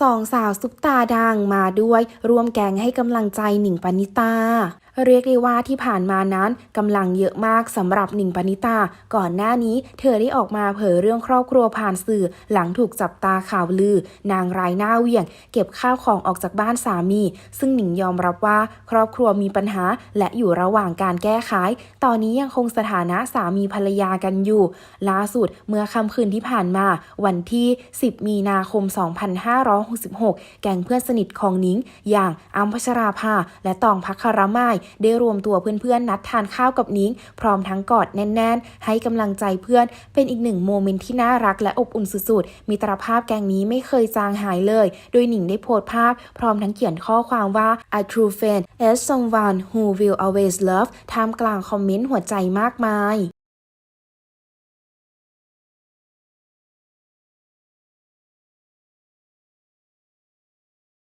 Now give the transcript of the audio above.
สองสาวซุปตาดังมาด้วยร่วมแกงให้กำลังใจหนิงปณิตา เรียกได้ว่าที่ผ่านมานั้นกำลังเยอะมากสำหรับหนิงปณิตา ก่อนหน้านี้ เธอได้ออกมาเผยเรื่องครอบครัวผ่านสื่อ หลังถูกจับตาข่าวลือ นางร้ายหน้าเวี่ยง เก็บข้าวของออกจากบ้านสามี ซึ่งหนิงยอมรับว่าครอบครัวมีปัญหา และอยู่ระหว่างการแก้ไขตอนนี้ยังคงสถานะสามีภรรยากันอยู่ล่าสุดเมื่อค่ำคืนที่ผ่านมา วันที่ 10 มีนาคม 2566 แก๊งเพื่อนสนิทของนิง อย่างอัมพชราภาและตองพักคารามายได้รวมตัวเพื่อนๆ นัดทานข้าวกับนิ้ง พร้อมทั้งกอดแน่น ๆ ให้กำลังใจเพื่อน เป็นอีกหนึ่งโมเมนต์ที่น่ารักและอบอุ่นสุดๆมีตรภาพแกงนี้ไม่เคยจางหายเลย โดยหนิงได้โพสต์ภาพ พร้อมทั้งเขียนข้อความว่า a true friend is someone who will always love ท่ามกลางคอมเมนต์หัวใจมากมาย